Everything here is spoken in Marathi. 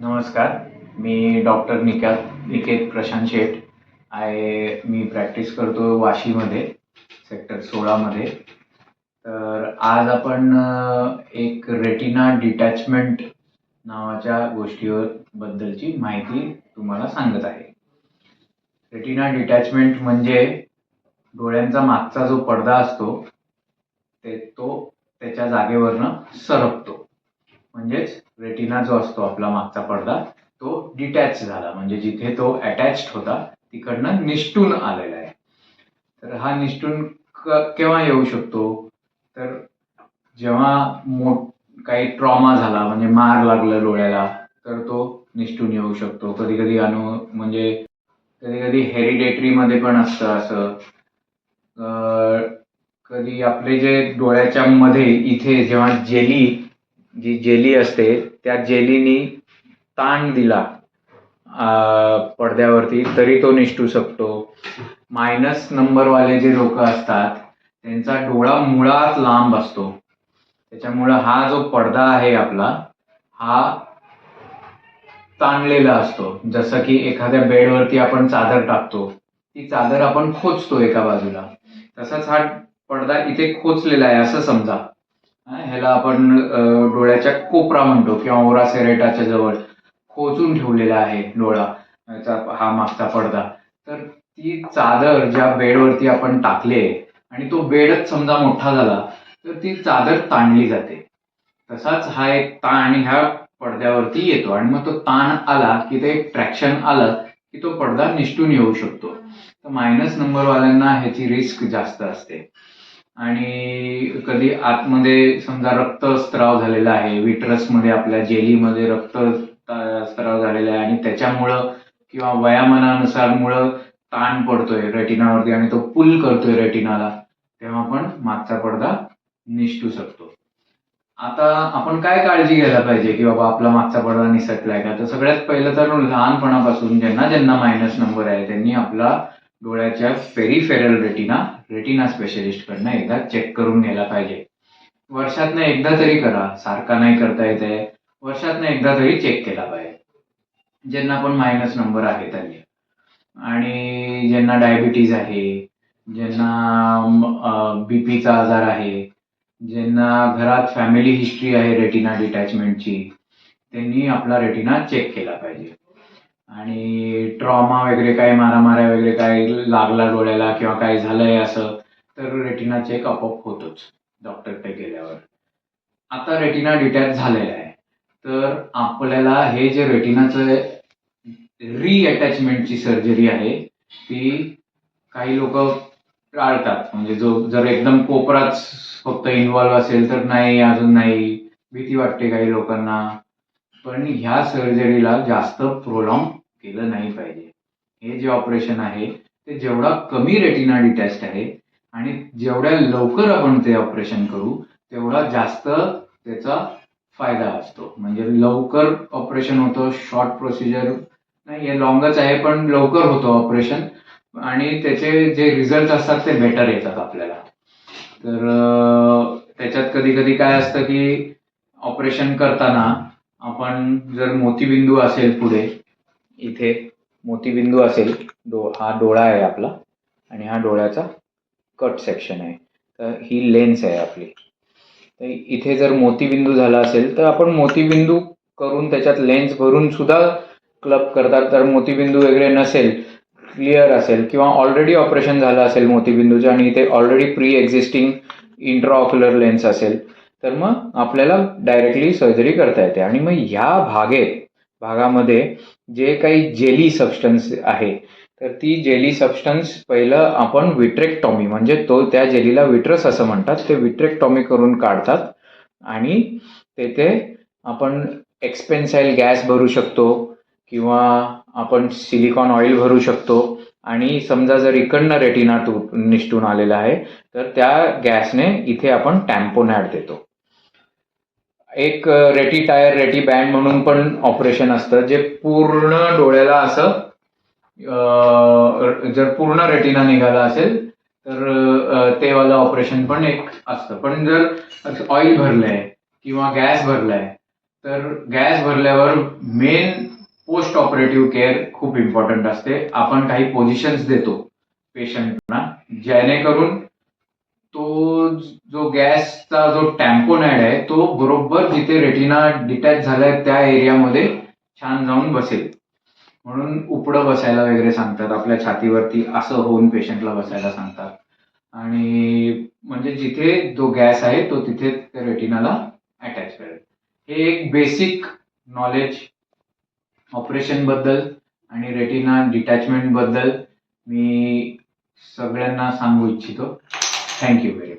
नमस्कार. मी डॉक्टर निकात निकेत प्रशांत शेठ. आय मी प्रॅक्टिस करतो वाशीमध्ये सेक्टर सोळामध्ये. तर आज आपण एक रेटिना डिटॅचमेंट नावाच्या गोष्टीवर बद्दलची माहिती तुम्हाला सांगत आहे. रेटिना डिटॅचमेंट म्हणजे डोळ्यांचा मागचा जो पडदा असतो ते तो त्याच्या जागेवरनं सरकतो. म्हणजेच रेटिना जो असतो आपला मागचा पडदा तो डिटॅच झाला. म्हणजे जिथे तो अटॅच्ड होता तिकडनं निष्ठून आलेला आहे. तर हा निष्ठून केव्हा येऊ शकतो? तर जेव्हा मो काही ट्रॉमा झाला म्हणजे मार लागला डोळ्याला तर तो निष्ठून येऊ शकतो. कधी कधी अनु म्हणजे कधी कधी हेरिडेटरीमध्ये पण असतं असं. कधी आपले जे डोळ्याच्या मध्ये इथे जेव्हा जेली जी जेली असते त्या जेलीनी ताण दिला पडद्यावरती तरी तो निष्ठू शकतो. मायनस नंबरवाले जे लोक असतात त्यांचा डोळा मुळात लांब असतो. त्याच्यामुळं हा जो पडदा आहे आपला हा ताणलेला असतो. जसं की एखाद्या बेडवरती आपण चादर टाकतो ती चादर आपण खोचतो एका बाजूला. तसाच हा पडदा इथे खोचलेला आहे असं समजा. ह्याला आपण डोळ्याच्या कोपरा म्हणतो किंवा ओरा सेरेटाच्या जवळ खोचून ठेवलेला आहे डोळा. याचा हा मागचा पडदा. तर ती चादर ज्या बेडवरती आपण टाकले आणि तो बेडच समजा मोठा झाला तर ती चादर ताणली जाते. तसाच हा एक ताण ह्या पडद्यावरती येतो आणि मग तो ताण आला की ते ट्रॅक्शन आलं की तो पडदा निष्ठून येऊ शकतो. तर मायनस नंबरवाल्यांना ह्याची रिस्क जास्त असते. आणि कधी आतमध्ये समजा रक्त स्त्राव झालेला आहे विट्रसमध्ये आपल्या जेलीमध्ये रक्त स्त्राव झालेला आहे आणि त्याच्यामुळं किंवा वयामानानुसार मुळं ताण पडतोय रेटिनावरती आणि तो पुल करतोय रेटिनाला तेव्हा पण मागचा पडदा निसटू शकतो. आता आपण काय काळजी घ्यायला पाहिजे की बाबा आपला मागचा पडदा निसटलाय का? तर सगळ्यात पहिलं तर लहानपणापासून ज्यांना ज्यांना मायनस नंबर आहे त्यांनी आपला डोळ्याच्या पेरिफेरल रेटिना रेटिना स्पेशलिस्ट कडनं एकदा चेक करून घ्यायला पाहिजे. वर्षातनं एकदा तरी करा सारखा नाही करता येत आहे. वर्षातनं एकदा तरी चेक केला पाहिजे. ज्यांना पण मायनस नंबर आहे त्यांनी. आणि ज्यांना डायबिटीज आहे ज्यांना बीपीचा आजार आहे ज्यांना घरात फॅमिली हिस्ट्री आहे रेटिना डिटॅचमेंटची त्यांनी आपला रेटिना चेक केला पाहिजे. आणि ट्रॉमा वगैरे काही मारामाऱ्या वगैरे काय लागला डोळ्याला किंवा काय झालंय असं तर रेटिना चेक आपोआप होतोच डॉक्टरकडे गेल्यावर. आता रेटिना डिटॅच झालेला आहे. तर आपल्याला हे जे रेटिनाचं रिअटॅचमेंटची सर्जरी आहे ती काही लोक टाळतात. म्हणजे जो जर एकदम कोपराच फक्त इन्व्हॉल्व्ह असेल तर नाही अजून नाही भीती वाटते काही लोकांना. पण ह्या सर्जरीला जास्त प्रोलॉंग केलं नाही पाहिजे. हे जे ऑपरेशन आहे ते जेवढा कमी रेटिना डिटॅच्ड आहे आणि जेवढ्या लवकर आपण ते ऑपरेशन करू तेवढा जास्त त्याचा फायदा असतो. म्हणजे लवकर ऑपरेशन होतं शॉर्ट प्रोसिजर नाही हे लॉंगच आहे पण लवकर होतं ऑपरेशन आणि त्याचे जे रिझल्ट असतात ते बेटर येतात आपल्याला. तर त्याच्यात कधी कधी काय असतं की ऑपरेशन करताना आपण जर मोतीबिंदू असेल पुढे इथे मोतीबिंदू असेल डो हा डोळा आहे आपला आणि हा डोळ्याचा कट सेक्शन आहे. तर ही लेन्स आहे आपली. तर इथे जर मोतीबिंदू झाला असेल तर आपण मोतीबिंदू करून त्याच्यात लेन्स भरून सुद्धा क्लब करतात. तर मोतीबिंदू वगैरे नसेल क्लिअर असेल किंवा ऑलरेडी ऑपरेशन झालं असेल मोतीबिंदूचं आणि इथे already pre existing intraocular lens असेल तर मग आपल्याला डायरेक्टली सर्जरी करता येते. आणि मग ह्या भागेत भागामध्ये जे काही जेली सबस्टन्स आहे तर ती जेली सबस्टन्स पहिलं आपण विट्रेक्टॉमी म्हणजे तो त्या जेलीला विट्रस असं म्हणतात ते विट्रेक्टॉमी करून काढतात आणि तेथे आपण एक्सपेन्साईल गॅस भरू शकतो किंवा आपण सिलिकॉन ऑइल भरू शकतो. आणि समजा जर इकडनं रेटिना तू निष्ठून आलेला आहे तर त्या गॅसने इथे आपण टॅम्पोनॅड देतो. एक रेटी टायर रेटी बँड म्हणून पण ऑपरेशन असतं जे पूर्ण डोळ्याला असं जर पूर्ण रेटिना निघाला असेल तर ते वालं ऑपरेशन पण एक असतं. पण जर ऑइल भरलंय किंवा गॅस भरलाय तर गॅस भरल्यावर मेन पोस्ट ऑपरेटिव्ह केअर खूप इम्पॉर्टंट असते. आपण काही पोझिशन्स देतो पेशंटना जेणेकरून तो जो गॅसचा जो टॅम्पोनॅड आहे तो बरोबर जिथे रेटिना डिटॅच झालाय त्या एरियामध्ये छान जाऊन बसेल. म्हणून उपडं बसायला वगैरे सांगतात आपल्या छातीवरती असं होऊन पेशंटला बसायला सांगतात. आणि म्हणजे जिथे जो गॅस आहे तो तिथे रेटिनाला अटॅच करेल. हे एक बेसिक नॉलेज ऑपरेशनबद्दल आणि रेटिना डिटॅचमेंटबद्दल मी सगळ्यांना सांगू इच्छितो. Thank you very